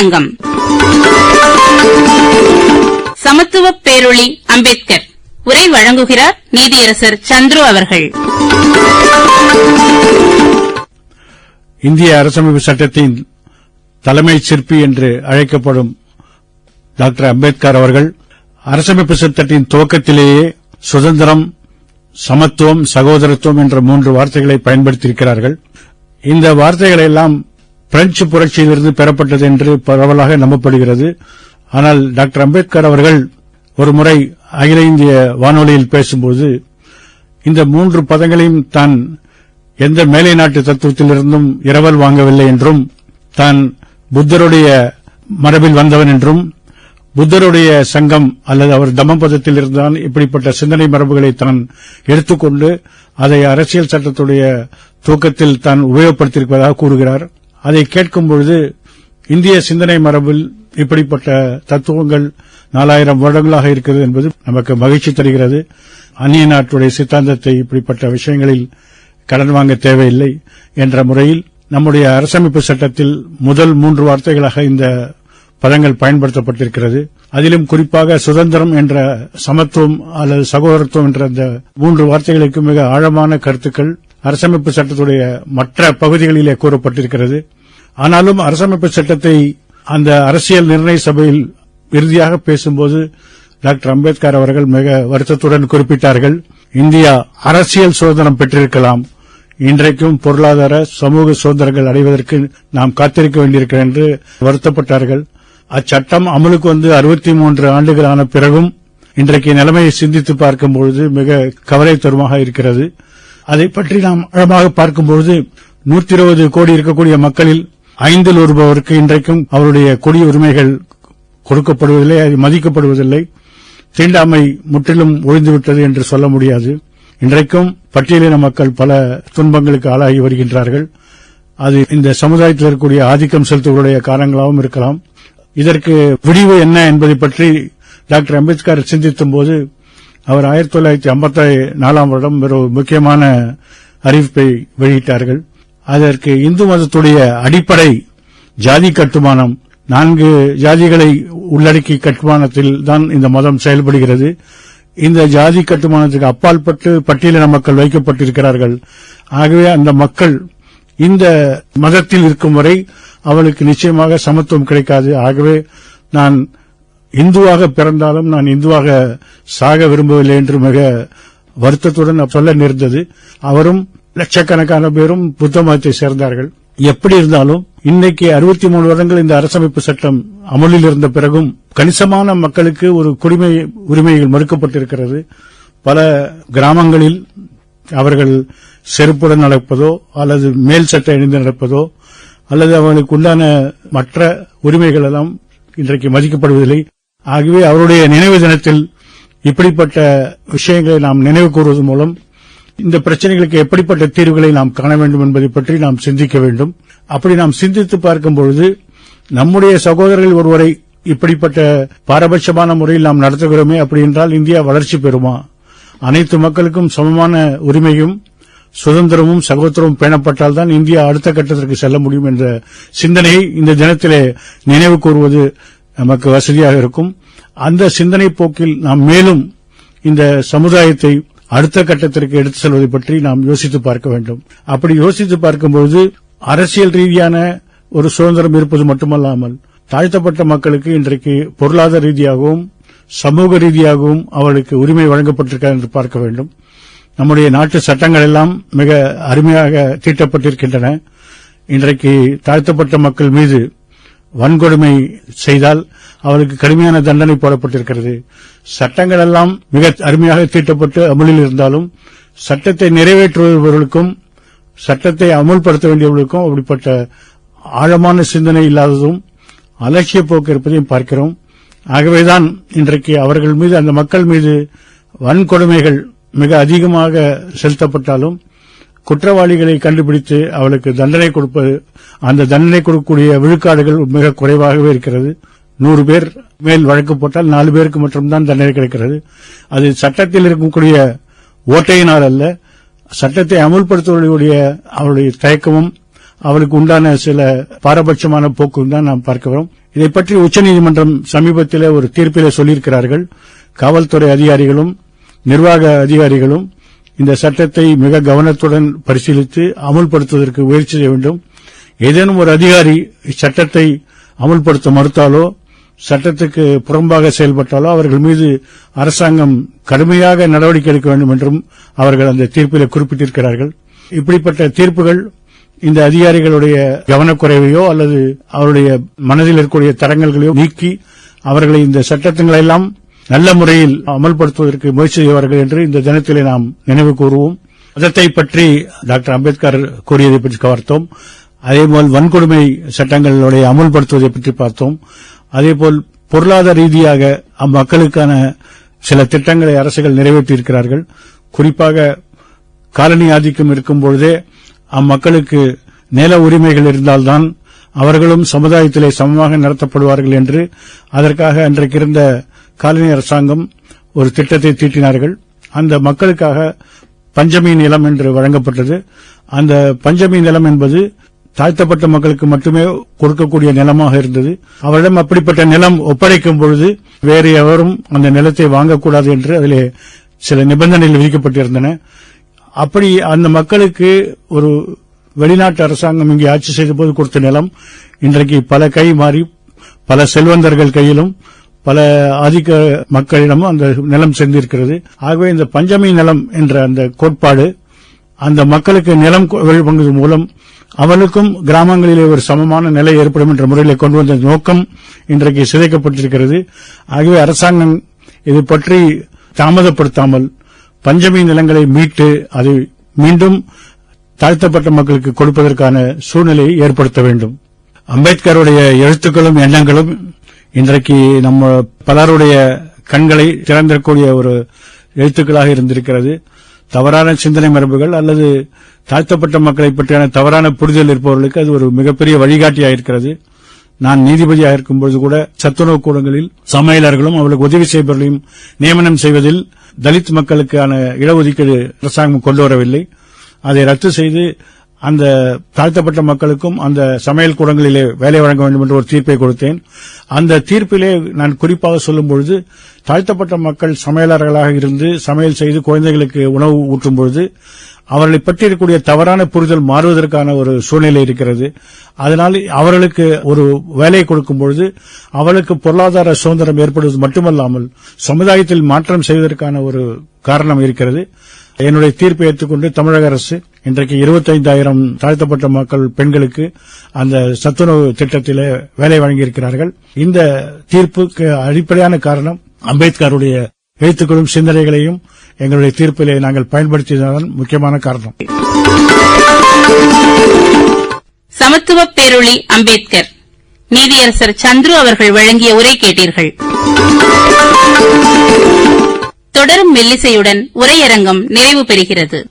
கருத்தரங்கம் சமத்துவ பேரொளி அம்பேத்கர். உரை வழங்குகிறார் நீதியரசர் சந்துரு அவர்கள். இந்திய அரசமைப்பு சட்டத்தின் தலைமை சிற்பி என்று அழைக்கப்படும் டாக்டர் அம்பேத்கர் அவர்கள் அரசமைப்பு சட்டத்தின் துவக்கத்திலேயே சுதந்திரம் சமத்துவம் சகோதரத்துவம் என்ற மூன்று வார்த்தைகளை பயன்படுத்தியிருக்கிறார்கள். இந்த வார்த்தைகளை எல்லாம் பிரெஞ்சு புரட்சியிலிருந்து பெறப்பட்டது என்று பரவலாக நம்பப்படுகிறது. ஆனால் டாக்டர் அம்பேத்கர் அவர்கள் ஒரு முறை அகில இந்திய வானொலியில் பேசும்போது இந்த மூன்று பதங்களையும் தான் எந்த மேலை நாட்டு தத்துவத்திலிருந்தும் இரவல் வாங்கவில்லை என்றும் தான் புத்தருடைய மரபில் வந்தவன் என்றும் புத்தருடைய சங்கம் அல்லது அவர் தம்மபதத்தில் இருந்தால் இப்படிப்பட்ட சிந்தனை மரபுகளை தான் எடுத்துக்கொண்டு அதை அரசியல் சட்டத்துடைய தூக்கத்தில் தான் உபயோகப்படுத்தியிருப்பதாக கூறுகிறார். அதை கேட்கும் பொழுது இந்திய சிந்தனை மரபில் இப்படிப்பட்ட தத்துவங்கள் நாலாயிரம் வருடங்களாக இருக்கிறது என்பது நமக்கு மகிழ்ச்சி தருகிறது. அந்நிய நாட்டுடைய சித்தாந்தத்தை இப்படிப்பட்ட விஷயங்களில் கடன் வாங்க தேவையில்லை என்ற முறையில் நம்முடைய அரசமைப்பு சட்டத்தில் முதல் மூன்று வார்த்தைகளாக இந்த பதங்கள் பயன்படுத்தப்பட்டிருக்கிறது. அதிலும் குறிப்பாக சுதந்திரம் என்ற சமத்துவம் அல்லது சகோதரத்துவம் என்ற அந்த மூன்று வார்த்தைகளுக்கு மிக ஆழமான கருத்துக்கள் அரசமைப்பு சட்டத்துடைய மற்ற பகுதிகளிலே கூறப்பட்டிருக்கிறது. ஆனாலும் அரசமைப்பு சட்டத்தை அந்த அரசியல் நிர்ணய சபையில் இறுதியாக பேசும்போது டாக்டர் அம்பேத்கர் அவர்கள் மிக வருத்தத்துடன் குறிப்பிட்டார்கள் இந்தியா அரசியல் சுதந்திரம் பெற்றிருக்கலாம். இன்றைக்கும் பொருளாதார சமூக சுதந்திரங்கள் அடைவதற்கு நாம் காத்திருக்க வேண்டியிருக்கிறது என்று வருத்தப்பட்டார்கள். அச்சட்டம் அமலுக்கு வந்து அறுபத்தி மூன்று ஆண்டுகளான பிறகும் இன்றைக்கு நிலைமையை சிந்தித்து பார்க்கும்பொழுது மிக கவலை தருமாக இருக்கிறது. அதை பற்றி நாம் ஆழமாக பார்க்கும்பொழுது நூற்றி இருபது கோடி இருக்கக்கூடிய மக்களில் ஐந்தில் ஒருபவருக்கு இன்றைக்கும் அவருடைய குடி உரிமைகள் கொடுக்கப்படுவதில்லை அது மதிக்கப்படுவதில்லை. தீண்டாமை முற்றிலும் ஒழிந்துவிட்டது என்று சொல்ல முடியாது. இன்றைக்கும் பட்டியலின மக்கள் பல துன்பங்களுக்கு ஆளாகி வருகின்றார்கள். அது இந்த சமுதாயத்தில் இருக்கக்கூடிய ஆதிக்கம் செலுத்துவர்களுடைய காரணங்களாகவும் இருக்கலாம். இதற்கு விடிவு என்ன என்பதை பற்றி டாக்டர் அம்பேத்கர் சிந்தித்தும் போது அவர் ஆயிரத்தி தொள்ளாயிரத்தி ஐம்பத்தி நாலாம் வருடம் ஒரு முக்கியமான அறிவிப்பை வெளியிட்டார்கள். அதற்கு இந்து மதத்துடைய அடிப்படை ஜாதி கட்டுமானம் நான்கு ஜாதிகளை உள்ளடக்கி கட்டுமானத்தில் தான் இந்த மதம் செயல்படுகிறது. இந்த ஜாதி கட்டுமானத்துக்கு அப்பாற்பட்டு பட்டியலின மக்கள் வைக்கப்பட்டிருக்கிறார்கள். ஆகவே அந்த மக்கள் இந்த மதத்தில் இருக்கும் வரை அவளுக்கு நிச்சயமாக சமத்துவம் கிடைக்காது. ஆகவே நான் இந்துவாக பிறந்தாலும் நான் இந்துவாக சாக விரும்பவில்லை என்று மிக வருத்தத்துடன் சொல்ல நேர்ந்தது. அவரும் லட்சக்கணக்கான பேரும் புத்த மதத்தை சேர்ந்தார்கள். எப்படி இருந்தாலும் இன்னைக்கு அறுபத்தி மூணு வருடங்கள் இந்த அரசமைப்பு சட்டம் அமலில் இருந்த பிறகும் கணிசமான மக்களுக்கு ஒரு குடிமை உரிமைகள் மறுக்கப்பட்டிருக்கிறது. பல கிராமங்களில் அவர்கள் செருப்புடன் நடப்பதோ அல்லது மேல் சட்டை அணிந்து நடப்பதோ அல்லது அவர்களுக்கு உண்டான மற்ற உரிமைகள் எல்லாம் இன்றைக்கு மதிக்கப்படுவதில்லை. ஆகவே அவருடைய நினைவு தினத்தில் இப்படிப்பட்ட விஷயங்களை நாம் நினைவு கூறுவது மூலம் இந்த பிரச்சனைகளுக்கு எப்படிப்பட்ட தீர்வுகளை நாம் காண வேண்டும் என்பதை பற்றி நாம் சிந்திக்க வேண்டும். அப்படி நாம் சிந்தித்து பார்க்கும்பொழுது நம்முடைய சகோதரர்கள் ஒருவரை இப்படிப்பட்ட பாரபட்சமான முறையில் நாம் நடத்துகிறோமே அப்படி என்றால் இந்தியா வளர்ச்சி பெறுமா? அனைத்து மக்களுக்கும் சமமான உரிமையும் சுதந்திரமும் சகோதரமும் பேணப்பட்டால் தான் இந்தியா அடுத்த கட்டத்திற்கு செல்ல முடியும் என்ற சிந்தனையை இந்த தினத்திலே நினைவு கூறுவது நமக்கு வசதியாக இருக்கும். அந்த சிந்தனை போக்கில் நாம் மேலும் இந்த சமுதாயத்தை அடுத்த கட்டத்திற்கு எடுத்து செல்வதை பற்றி நாம் யோசித்து பார்க்க வேண்டும். அப்படி யோசித்து பார்க்கும்போது அரசியல் ரீதியான ஒரு சுதந்திரம் இருப்பது மட்டுமல்லாமல் தாழ்த்தப்பட்ட மக்களுக்கு இன்றைக்கு பொருளாதார ரீதியாகவும் சமூக ரீதியாகவும் அவர்களுக்கு உரிமை வழங்கப்பட்டிருக்கிறது என்று பார்க்க வேண்டும். நம்முடைய நாட்டு சட்டங்கள் எல்லாம் மிக அருமையாக தீட்டப்பட்டிருக்கின்றன. இன்றைக்கு தாழ்த்தப்பட்ட மக்கள் மீது வன்கொடுமை செய்தால் அவருக்கு கடுமையான தண்டனை போடப்பட்டிருக்கிறது. சட்டங்கள் எல்லாம் மிக அருமையாக தீட்டப்பட்டு அமலில் இருந்தாலும் சட்டத்தை நிறைவேற்றுபவர்களுக்கும் சட்டத்தை அமுல்படுத்த வேண்டியவர்களுக்கும் அப்படிப்பட்ட ஆழமான சிந்தனை இல்லாததும் அலட்சிய போக்கு இருப்பதையும் பார்க்கிறோம். ஆகவேதான் இன்றைக்கு அவர்கள் மீது அந்த மக்கள் மீது வன்கொடுமைகள் மிக அதிகமாக செலுத்தப்பட்டாலும் குற்றவாளிகளை கண்டுபிடித்து அவளுக்கு தண்டனை கொடுப்பது அந்த தண்டனை கொடுக்கக்கூடிய விழுக்காடுகள் மிக குறைவாகவே இருக்கிறது. நூறு பேர் மேல் வழக்கு போட்டால் நாலு பேருக்கு மட்டும்தான் தண்டனை கிடைக்கிறது. அது சட்டத்தில் இருக்கக்கூடிய ஓட்டையினால் அல்ல சட்டத்தை அமுல்படுத்துவதற்குரிய அவருடைய தயக்கமும் அவளுக்கு உண்டான சில பாரபட்சமான போக்கும் தான் நாம் பார்க்கிறோம் இதை பற்றி உச்சநீதிமன்றம் சமீபத்தில் ஒரு தீர்ப்பிலே சொல்லியிருக்கிறார்கள். காவல்துறை அதிகாரிகளும் நிர்வாக அதிகாரிகளும் இந்த சட்டத்தை மிக கவனத்துடன் பரிசீலித்து அமுல்படுத்துவதற்கு முயற்சி செய்ய வேண்டும். ஏதேனும் ஒரு அதிகாரி இச்சட்டத்தை அமுல்படுத்த மறுத்தாலோ சட்டத்துக்கு புறம்பாக செயல்பட்டாலோ அவர்கள் மீது அரசாங்கம் கடுமையாக நடவடிக்கை எடுக்க வேண்டும் என்றும் அவர்கள் அந்த தீர்ப்பில் குறிப்பிட்டிருக்கிறார்கள். இப்படிப்பட்ட தீர்ப்புகள் இந்த அதிகாரிகளுடைய கவனக்குறைவையோ அல்லது அவருடைய மனதில் இருக்கக்கூடிய தரங்கல்களையோ நீக்கி அவர்களை இந்த சட்டங்களை எல்லாம் நல்ல முறையில் அமல்படுத்துவதற்கு முயற்சி செய்வார்கள் என்று இந்த தினத்திலே நாம் நினைவு கூறுவோம். மதத்தை பற்றி டாக்டர் அம்பேத்கர் கூறியதை பற்றி பார்த்தோம். அதேபோல் வன்கொடுமை சட்டங்களுடைய அமுல்படுத்துவதை பற்றி பார்த்தோம். அதேபோல் பொருளாதார ரீதியாக அம்மக்களுக்கான சில திட்டங்களை அரசுகள் நிறைவேற்றியிருக்கிறார்கள். குறிப்பாக காலனி ஆதிக்கம் இருக்கும்பொழுதே அம்மக்களுக்கு நில உரிமைகள் இருந்தால்தான் அவர்களும் சமுதாயத்திலே சமமாக நடத்தப்படுவார்கள் என்று அதற்காக அன்றைக்கு இருந்த காலனி அரசாங்கம் ஒரு திட்டத்தை தீட்டினார்கள். அந்த மக்களுக்காக பஞ்சமி நிலம் என்று வழங்கப்பட்டது. அந்த பஞ்சமி நிலம் என்பது தாழ்த்தப்பட்ட மக்களுக்கு மட்டுமே கொடுக்கக்கூடிய நிலமாக இருந்தது. அவரிடம் அப்படிப்பட்ட நிலம் ஒப்படைக்கும் பொழுது வேறு எவரும் அந்த நிலத்தை வாங்கக்கூடாது என்று அதிலே சில நிபந்தனைகள் விதிக்கப்பட்டிருந்தன. அப்படி அந்த மக்களுக்கு ஒரு வெளிநாட்டு அரசாங்கம் இங்கே ஆட்சி செய்த போது கொடுத்த நிலம் இன்றைக்கு பல கை மாறி பல செல்வந்தர்கள் கையிலும் பல ஆதிக்க மக்களிடமும் அந்த நிலம் சென்றிருக்கிறது. ஆகவே இந்த பஞ்சமி நிலம் என்ற அந்த கோட்பாடு அந்த மக்களுக்கு நிலம் வழங்குவதன் மூலம் அவளுக்கும் கிராமங்களிலே ஒரு சமமான நிலை ஏற்படும் என்ற முறையில் கொண்டு வந்த நோக்கம் இன்றைக்கு சிதைக்கப்பட்டிருக்கிறது. ஆகவே அரசாங்கம் இது பற்றி தாமதப்படுத்தாமல் பஞ்சமி நிலங்களை மீட்டு அதை மீண்டும் தாழ்த்தப்பட்ட மக்களுக்கு கொடுப்பதற்கான சூழ்நிலையை ஏற்படுத்த வேண்டும். அம்பேத்கருடைய எழுத்துக்களும் எண்ணங்களும் இன்றைக்கு நம்ம பலருடைய கண்களை திறந்திருக்கக்கூடிய ஒரு எழுத்துக்களாக இருந்திருக்கிறது. தவறான சிந்தனை மரபுகள் அல்லது தாழ்த்தப்பட்ட மக்களை பற்றியான தவறான புரிதல் இருப்பவர்களுக்கு அது ஒரு மிகப்பெரிய வழிகாட்டியாக இருக்கிறது. நான் நீதிபதியாக இருக்கும்போது கூட சத்துணவு கூடங்களில் சமையலர்களும் அவர்களுக்கு உதவி செய்பவர்களையும் நியமனம் செய்வதில் தலித் மக்களுக்கான இடஒதுக்கீடு அரசாங்கம் கொண்டு வரவில்லை. அதை ரத்து செய்து அந்த தாழ்த்தப்பட்ட மக்களுக்கும் அந்த சமையல் கூடங்களிலே வேலை வழங்க வேண்டும் என்று ஒரு தீர்ப்பை கொடுத்தேன். அந்த தீர்ப்பிலே நான் குறிப்பாக சொல்லும்பொழுது தாழ்த்தப்பட்ட மக்கள் சமையலர்களாக இருந்து சமையல் செய்து குழந்தைகளுக்கு உணவு ஊற்றும் பொழுது அவர்களை பற்றி இருக்கக்கூடிய தவறான புரிதல் மாறுவதற்கான ஒரு சூழ்நிலை இருக்கிறது. அதனால் அவர்களுக்கு ஒரு வேலையை கொடுக்கும் பொழுது அவர்களுக்கு பொருளாதார சுதந்திரம் ஏற்படுவது மட்டுமல்லாமல் சமுதாயத்தில் மாற்றம் செய்வதற்கான ஒரு காரணம் இருக்கிறது. என்னுடைய தீர்ப்பை ஏற்றுக்கொண்டு தமிழக அரசு இன்றைக்கு இருபத்தைந்தாயிரம் தாழ்த்தப்பட்ட மக்கள் பெண்களுக்கு அந்த சத்துணவு திட்டத்திலே வேலை வழங்கியிருக்கிறார்கள். இந்த தீர்ப்புக்கு அடிப்படையான காரணம் அம்பேத்கருடைய எழுத்துக்களும் சிந்தனைகளையும் எங்களுடைய தீர்ப்பிலே நாங்கள் பயன்படுத்தியதுதான் முக்கியமான காரணம். சமத்துவ பேரொளி அம்பேத்கர். நீதியரசர் சந்துரு அவர்கள் வழங்கிய உரை கேட்டீர்கள். தொடரும் மெல்லிசையுடன் உரையரங்கம் நிறைவு பெறுகிறது.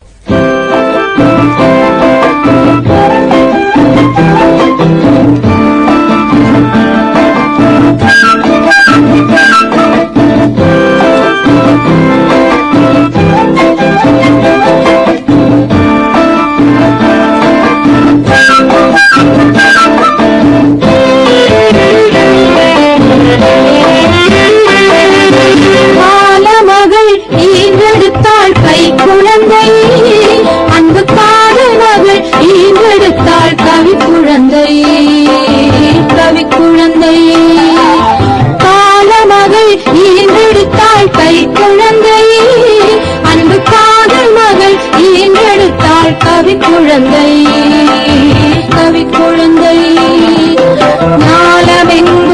coming.